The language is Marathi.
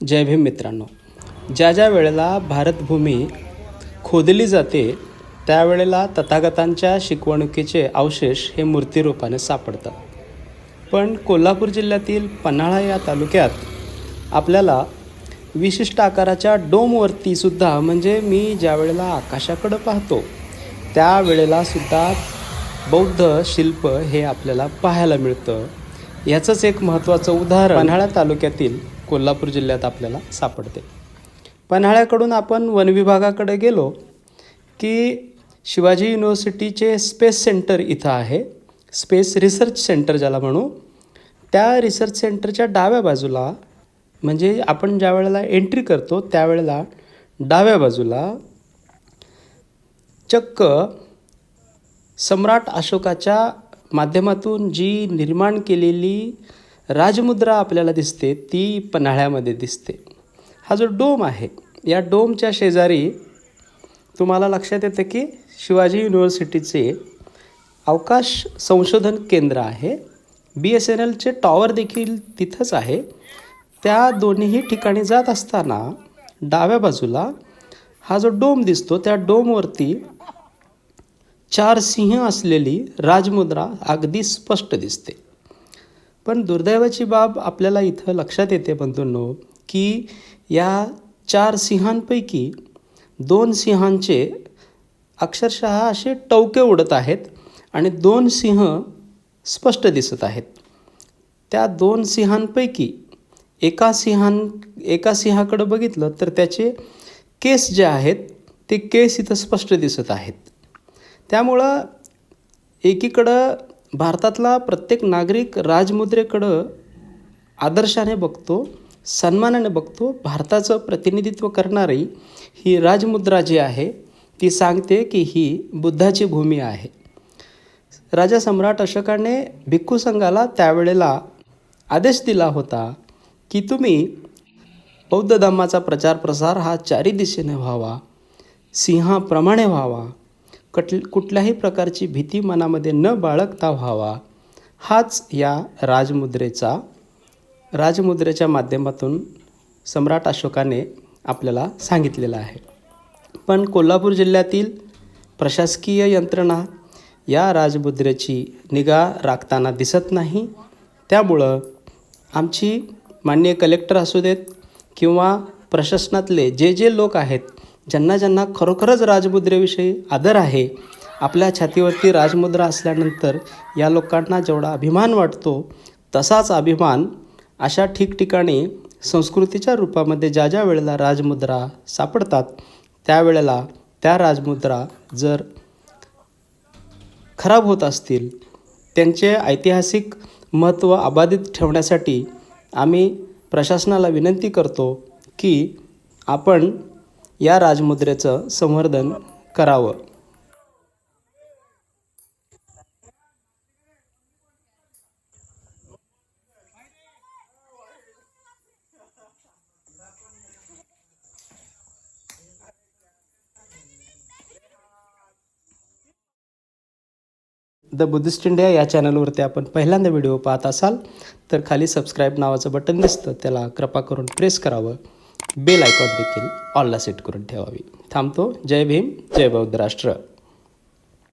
जय भीम मित्रांनो. ज्या ज्या वेळेला भारतभूमी खोदली जाते त्यावेळेला तथागतांच्या शिकवणुकीचे अवशेष हे मूर्तिरूपाने सापडतात. पण कोल्हापूर जिल्ह्यातील पन्हाळा या तालुक्यात आपल्याला विशिष्ट आकाराच्या डोमवरती सुद्धा म्हणजे मी ज्या वेळेला आकाशाकडं पाहतो त्यावेळेला सुद्धा बौद्ध शिल्प हे आपल्याला पाहायला मिळतं. याचंच एक महत्त्वाचं उदाहरण पन्हाळा तालुक्यातील कोल्हापूर जिल्ह्यात आपल्याला सापडते. पन्हाळ्याकडून आपण वन विभागाकडे गेलो की शिवाजी युनिव्हर्सिटीचे स्पेस सेंटर इथं आहे. स्पेस रिसर्च सेंटर ज्याला म्हणू त्या रिसर्च सेंटरच्या डाव्या बाजूला म्हणजे आपण ज्या वेळेला एंट्री करतो त्यावेळेला डाव्या बाजूला चक्क सम्राट अशोकाच्या माध्यमातून जी निर्माण केलेली राजमुद्रा आपल्याला दिसते ती पन्हाळ्यामध्ये दिसते. हा जो डोम आहे या डोमच्या शेजारी तुम्हाला लक्षात येतं की शिवाजी युनिव्हर्सिटीचे अवकाश संशोधन केंद्र आहे. बी एस एन एलचे टॉवर देखील तिथंच आहे. त्या दोन्हीही ठिकाणी जात असताना डाव्या बाजूला हा जो डोम दिसतो त्या डोमवरती चार सिंह असलेली राजमुद्रा अगदी स्पष्ट दिसते. पण दुर्दैवाची बाब आपल्याला इथं लक्षात येते बंधूंनो की या चार सिंहांपैकी दोन सिंहांचे अक्षरशः असे टवके उडत आहेत आणि दोन सिंह स्पष्ट दिसत आहेत. त्या दोन सिंहांपैकी एका सिंहां एका सिंहाकडं बघितलं तर त्याचे केस जे आहेत ते केस इथं स्पष्ट दिसत आहेत. त्यामुळं एकीकडं भारतातला प्रत्येक नागरिक राजमुद्रेकडं आदर्शाने बघतो सन्मानाने बघतो भारताचं प्रतिनिधित्व करणारी ही राजमुद्रा जी आहे ती सांगते की ही बुद्धाची भूमी आहे. राजा सम्राट अशोकाने भिक्खू संघाला त्यावेळेला आदेश दिला होता की तुम्ही बौद्ध धम्माचा प्रचार प्रसार हा चारी दिशेने व्हावा सिंहाप्रमाणे व्हावा कट कुठल्याही प्रकारची भीती मनामध्ये न बाळगता व्हावा हाच या राजमुद्रेचा राजमुद्रेच्या माध्यमातून सम्राट अशोकाने आपल्याला सांगितलेलं आहे. पण कोल्हापूर जिल्ह्यातील प्रशासकीय यंत्रणा या राजमुद्रेची निगा राखताना दिसत नाही. त्यामुळं आमची माननीय कलेक्टर असू देत किंवा प्रशासनातले जे जे लोक आहेत ज्यांना ज्यांना खरोखरच राजमुद्रेविषयी आदर आहे आपल्या छातीवरती राजमुद्रा असल्यानंतर या लोकांना जेवढा अभिमान वाटतो तसाच अभिमान अशा ठिकठिकाणी संस्कृतीच्या रूपामध्ये ज्या ज्या वेळेला राजमुद्रा सापडतात त्यावेळेला त्या राजमुद्रा जर खराब होत असतील त्यांचे ऐतिहासिक महत्त्व अबाधित ठेवण्यासाठी आम्ही प्रशासनाला विनंती करतो की आपण या राजमुद्रेचं संवर्धन करावं. द बुद्धिस्ट इंडिया या चॅनलवरती आपण पहिल्यांदा व्हिडिओ पाहत असाल तर खाली सबस्क्राईब नावाचं बटन दिसतं त्याला कृपा करून प्रेस करावं. बेल आयकॉन देखील ऑलला सेट करून ठेवावी. थांबतो. जय भीम जय बौद्ध राष्ट्र.